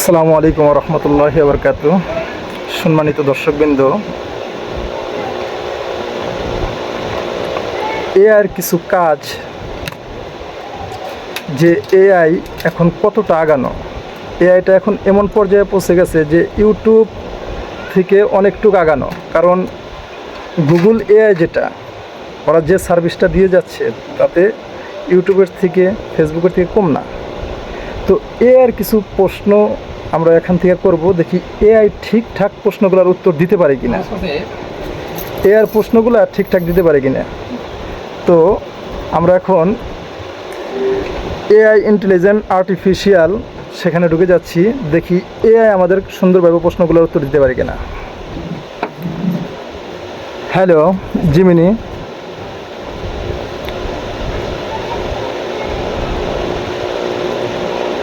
আসসালামু আলাইকুম রহমতুল্লাহ বরকাত সম্মানিত দর্শকবৃন্দ, এআইয়ের কিছু কাজ, যে এআই এখন কতটা আগানো? এআইটা এখন এমন পর্যায়ে পৌঁছে গেছে যে ইউটিউব থেকে অনেকটুকু আগানো। কারণ গুগল এআই যেটা, ওরা যে সার্ভিসটা দিয়ে যাচ্ছে, তাতে ইউটিউবের থেকে, ফেসবুকের থেকে কম না। তো এআইয়ের কিছু প্রশ্ন আমরা এখান থেকে করব, দেখি এআই ঠিকঠাক প্রশ্নগুলোর উত্তর দিতে পারে কিনা। এআইয়ের প্রশ্নগুলো ঠিকঠাক দিতে পারে কিনা। তো, আমরা এখন এআই ইন্টেলিজেন্ট আর্টিফিশিয়াল সেখানে ঢুকে যাচ্ছি, দেখি এআই আমাদের সুন্দরভাবে প্রশ্নগুলোর উত্তর দিতে পারে কিনা। হ্যালো জিমিনি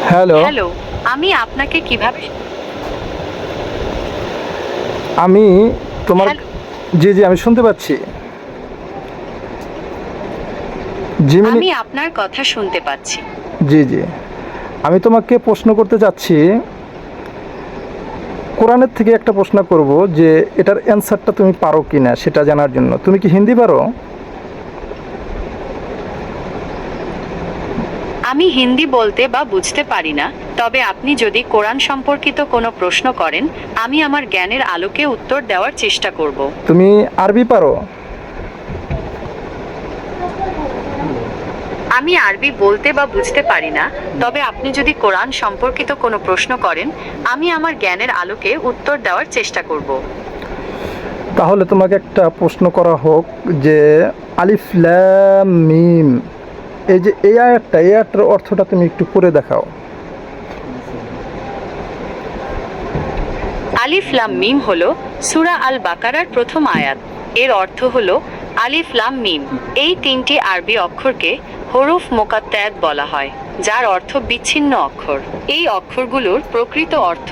হ্যালো হ্যালো আমি আপনাকে কীভাবে আমি তোমার। জি জি আমি শুনতে পাচ্ছি। আমি আপনার কথা শুনতে পাচ্ছি। জি জি। আমি তোমাকে প্রশ্ন করতে চাচ্ছি কোরআনের থেকে একটা প্রশ্ন করব যে এটার অ্যান্সারটা তুমি পারো কি না সেটা জানার জন্য। তুমি কি হিন্দি পারো? আমি হিন্দি বলতে বা বুঝতে পারি না তবে আপনি যদি কোরআন সম্পর্কিত কোনো প্রশ্ন করেন আমি আমার জ্ঞানের আলোকে উত্তর দেওয়ার চেষ্টা করব। তুমি আরবি পারো? আমি আরবি বলতে বা বুঝতে পারি না তবে আপনি যদি কোরআন সম্পর্কিত কোনো প্রশ্ন করেন আমি আমার জ্ঞানের আলোকে উত্তর দেওয়ার চেষ্টা করব। তাহলে তোমাকে একটা প্রশ্ন করা হোক যে আলিফ ল্যাম মিম। এই যে এই আয়াতটা এই আয়াতটার অর্থটা তুমি একটু করে দেখাও। আলিফ লাম মিম হলো সূরা আল বাকারার প্রথম আয়াত। এর অর্থ হলো আলিফ লাম মিম। এই তিনটি আরবি অক্ষরকে হরুফ মোকাত্তায়াত বলা হয়, যার অর্থ বিচ্ছিন্ন অক্ষর। এই অক্ষরগুলোর প্রকৃত অর্থ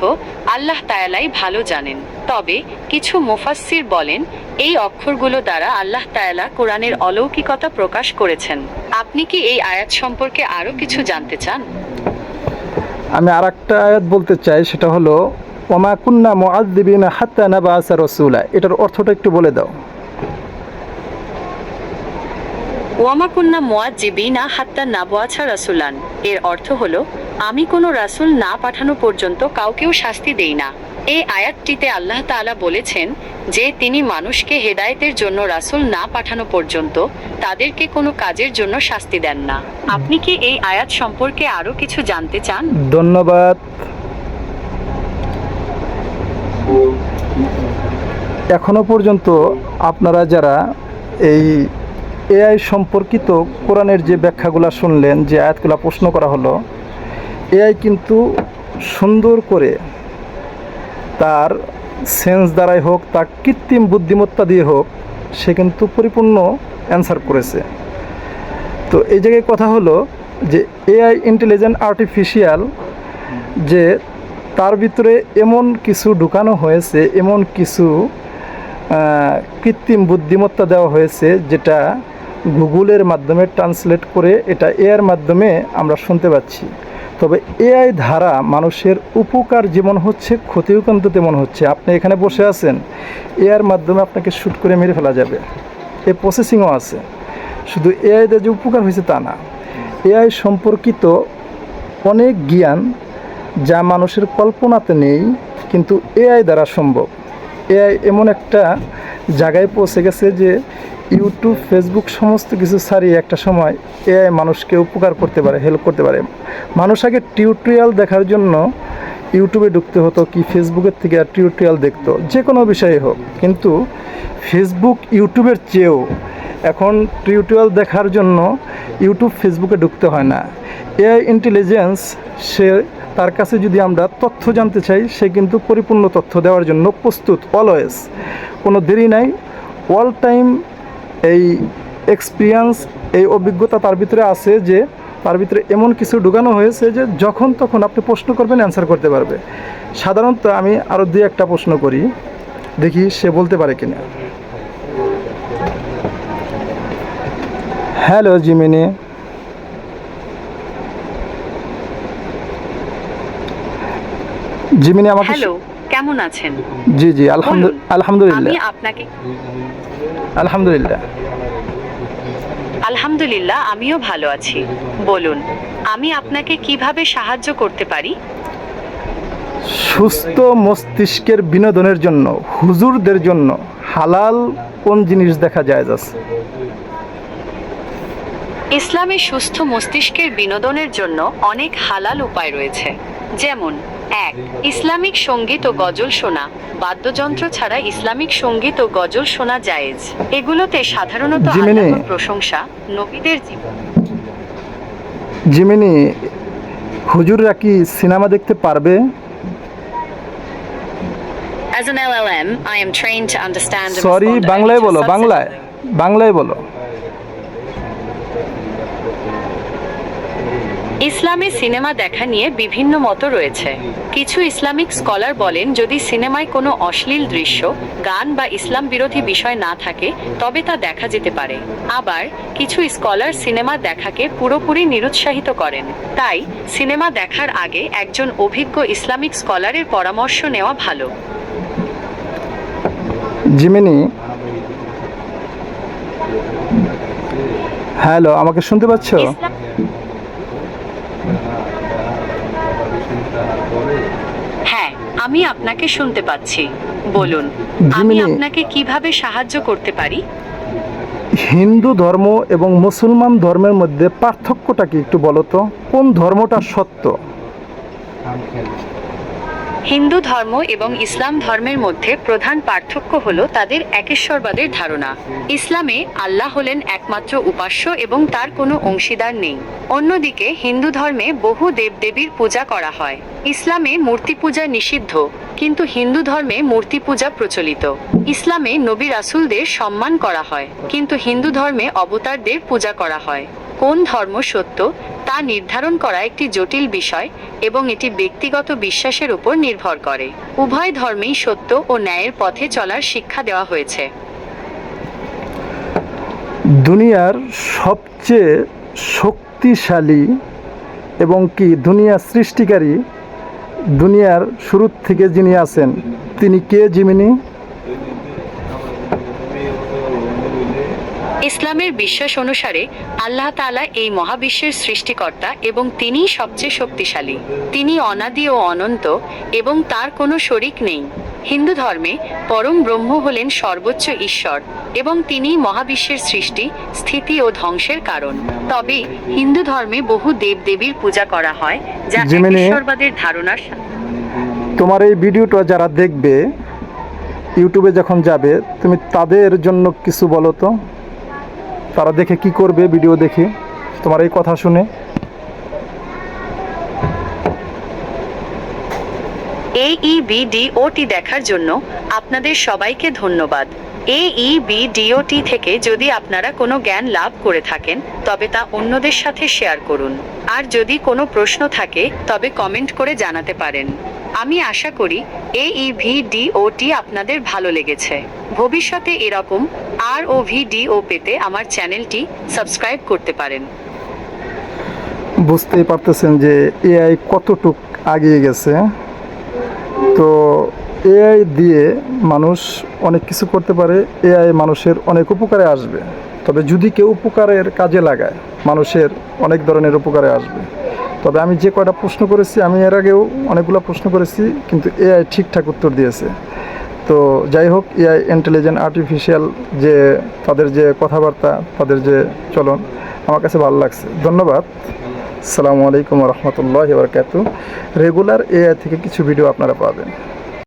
আল্লাহ তায়ালাই ভালো জানেন। তবে কিছু মুফাসসির বলেন এই অক্ষরগুলো দ্বারা আল্লাহ তায়ালা কোরআনের অলৌকিকতা প্রকাশ করেছেন। আপনি কি এই আয়াত সম্পর্কে আরও কিছু জানতে চান? আমি আর একটা আয়াত বলতে চাই সেটা হলো ওমা কুন্না মুআদ্দিবিনা হাত্তা নাবাসা রসুলা। এটার অর্থটা একটু বলে দাও। ওয়ামাকুন্না মুয়াজ্জিবিনা হাত্তা নাবুয়াছা রাসুলান। এর অর্থ হলো আমি কোনো রাসূল না পাঠানো পর্যন্ত কাউকেও শাস্তি দেই না। এই আয়াতটিতে আল্লাহ তাআলা বলেছেন যে তিনি মানুষকে হেদায়েতের জন্য রাসুল না পাঠানো পর্যন্ত তাদেরকে কোনো কাজের জন্য শাস্তি দেন না। আপনি কি এই আয়াত সম্পর্কে আরও কিছু জানতে চান? ধন্যবাদ। এখনও পর্যন্ত আপনারা যারা এই এআই সম্পর্কিত কোরআনের যে ব্যাখ্যাগুলো শুনলেন, যে আয়াতগুলো প্রশ্ন করা হলো, এআই কিন্তু সুন্দর করে তার সেন্স দ্বারাই হোক, তার কৃত্রিম বুদ্ধিমত্তা দিয়ে হোক, সে কিন্তু পরিপূর্ণ অ্যান্সার করেছে। তো এই জায়গায় কথা হলো যে এআই ইন্টেলিজেন্ট আর্টিফিশিয়াল যে তার ভিতরে এমন কিছু ঢুকানো হয়েছে, এমন কিছু কৃত্রিম বুদ্ধিমত্তা দেওয়া হয়েছে, যেটা গুগলের মাধ্যমে ট্রান্সলেট করে এটা এআইয়ের মাধ্যমে আমরা শুনতে পাচ্ছি। তবে এআই ধারা মানুষের উপকার যেমন হচ্ছে, ক্ষতিও কিন্তু তেমন হচ্ছে। আপনি এখানে বসে আছেন, এআইয়ের মাধ্যমে আপনাকে শ্যুট করে মেরে ফেলা যাবে। এ প্রসেসিংও আছে। শুধু এআই যে উপকার হয়েছে তা না, এআই সম্পর্কিত অনেক জ্ঞান যা মানুষের কল্পনাতে নেই, কিন্তু এআই দ্বারা সম্ভব। এআই এমন একটা জায়গায় পৌঁছে গেছে যে ইউটিউব, ফেসবুক সমস্ত কিছু ছাড়িয়ে একটা সময় এআই মানুষকে উপকার করতে পারে হেল্প করতে পারে। মানুষ আগে টিউটোরিয়াল দেখার জন্য ইউটিউবে ঢুকতে হতো কি ফেসবুকের থেকে আর টিউটোরিয়াল দেখতো, যে কোনো বিষয়ে হোক। কিন্তু ফেসবুক ইউটিউবের চেয়েও এখন টিউটোরিয়াল দেখার জন্য ইউটিউব ফেসবুকে ঢুকতে হয় না। এআই ইন্টেলিজেন্স সে তার কাছে যদি আমরা তথ্য জানতে চাই, সে কিন্তু পরিপূর্ণ তথ্য দেওয়ার জন্য প্রস্তুত অলওয়েজ কোনো দেরি নাই। অল টাইম এই এক্সপিরিয়েন্স এই অভিজ্ঞতা তার ভিতরে আছে যে তার ভিতরে এমন কিছু ঢুকানো হয়েছে যে যখন তখন আপনি প্রশ্ন করবেন অ্যান্সার করতে পারবে। সাধারণত আমি আরও দুই একটা প্রশ্ন করি, দেখি সে বলতে পারে কিনা। হ্যালো জিমিনি জিমিনি আমাকে হ্যালো কেমন আছেন? জি জি। আলহামদুলিল্লাহ। আমি আপনাকে আলহামদুলিল্লাহ। আলহামদুলিল্লাহ আমিও ভালো আছি। বলুন আমি আপনাকে কীভাবে সাহায্য করতে পারি? সুস্থ মস্তিষ্কের বিনোদনের জন্য হুজুরদের জন্য হালাল কোন জিনিস দেখা যায় যাচ্ছে ইসলামে সুস্থ মস্তিষ্কের বিনোদনের জন্য অনেক হালাল উপায় রয়েছে। যেমন এক ইসলামিক সংগীত ও গজল শোনা। বাদ্যযন্ত্র ছাড়া ইসলামিক সংগীত ও গজল শোনা জায়েজ। এগুলোতে সাধারণত আল্লাহর প্রশংসা নবীদের জীবন। জিমিনি হুজুররা কি সিনেমা দেখতে পারবে? As an LLM, I am trained to understand and sorry বাংলায় বলো বাংলায় বাংলায় বলো। ইসলামে সিনেমা দেখা নিয়ে বিভিন্ন মত রয়েছে। কিছু ইসলামিক স্কলার বলেন যদি সিনেমায় কোনো অশ্লীল দৃশ্য গান বা ইসলাম বিরোধী বিষয় না থাকে তবে তা দেখা যেতে পারে। আবার কিছু স্কলার সিনেমা দেখাকে পুরোপুরি নিরুৎসাহিত করেন। তাই সিনেমা দেখার আগে একজন অভিজ্ঞ ইসলামিক স্কলারের পরামর্শ নেওয়া ভালো। জিমিনি। হ্যালো আমাকে শুনতে পাচ্ছ ইসলাম হ্যাঁ আমি আপনাকে শুনতে পাচ্ছি। বলুন আমি আপনাকে কীভাবে সাহায্য করতে পারি? হিন্দু ধর্ম এবং মুসলমান ধর্মের মধ্যে পার্থক্যটা কি একটু বলো তো? কোন ধর্মটা সত্য? হিন্দু ধর্ম এবং ইসলাম ধর্মের মধ্যে প্রধান পার্থক্য হল তাদের একেশ্বরবাদের ধারণা। ইসলামে আল্লাহ হলেন একমাত্র উপাস্য এবং তার কোনো অংশীদার নেই। অন্যদিকে হিন্দু ধর্মে বহু দেবদেবীর পূজা করা হয়। ইসলামে মূর্তি পূজা নিষিদ্ধ, কিন্তু হিন্দু ধর্মে মূর্তি পূজা প্রচলিত। ইসলামে নবী রাসুলদের সম্মান করা হয়, কিন্তু হিন্দু ধর্মে অবতারদের পূজা করা হয়। কোন ধর্ম সত্য তা নির্ধারণ করা একটি জটিল বিষয় এবং এটি ব্যক্তিগত বিশ্বাসের উপর নির্ভর করে। উভয় ধর্মেই সত্য ও ন্যায়ের পথে চলার শিক্ষা দেওয়া হয়েছে। দুনিয়ার সবচেয়ে শক্তিশালী এবং কি দুনিয়া সৃষ্টিকারী দুনিয়ার শুরুর থেকে যিনি আছেন, তিনি কে জিমিনি ইসলামের বিশ্বাস অনুসারে আল্লাহ তাআলা এই মহাবিশ্বের সৃষ্টিকর্তা এবং তিনিই সবচেয়ে শক্তিশালী। তিনি অনাদি ও অনন্ত এবং তার কোনো শরিক নেই। হিন্দু ধর্মে পরম ব্রহ্ম হলেন সর্বোচ্চ ঈশ্বর এবং তিনিই মহাবিশ্বের সৃষ্টি স্থিতি ও ধ্বংসের কারণ। তবে হিন্দু ধর্মে বহু দেবদেবীর পূজা করা হয় যা ঈশ্বরবাদের ধারণার তোমার এই ভিডিওটা যারা দেখবে ইউটিউবে যখন যাবে তুমি তাদের জন্য কিছু বলো তো? তারা দেখে কি করবে ভিডিও দেখে। তোমার এই কথা শুনে। এইইবিডিওটি দেখার জন্য আপনাদের সবাইকে ধন্যবাদ। এইইবিডিওটি থেকে যদি আপনারা কোনো জ্ঞান লাভ করে থাকেন, তবে তা অন্যদের সাথে শেয়ার করুন। আর যদি কোনো প্রশ্ন থাকে, তবে কমেন্ট করে জানাতে পারেন। আমি আশা করি এইইভিডিওটি আপনাদের ভালো লেগেছে। ভবিষ্যতে এরকম আর ও ভিডিও পেতে আমার চ্যানেলটি সাবস্ক্রাইব করতে পারেন। বুঝতেই পারতেছেন যে এআই কতটুক আগিয়ে গেছে। তো এআই দিয়ে মানুষ অনেক কিছু করতে পারে এআই মানুষের অনেক উপকারে আসবে। তবে যদি কেউ উপকারের কাজে লাগায়, মানুষের অনেক ধরনের উপকারে আসবে। তবে আমি যে কয়টা প্রশ্ন করেছি, আমি এর আগেও অনেকগুলো প্রশ্ন করেছি, কিন্তু এআই ঠিকঠাক উত্তর দিয়েছে। তো যাই হোক, এআই ইন্টেলিজেন্ট আর্টিফিশিয়াল যে তাদের যে কথাবার্তা, তাদের যে চলন আমার কাছে ভালো লাগছে। ধন্যবাদ। সালামু আলাইকুম রহমতুল্লাহ বরকাত রেগুলার এআই থেকে কিছু ভিডিও আপনারা পাবেন।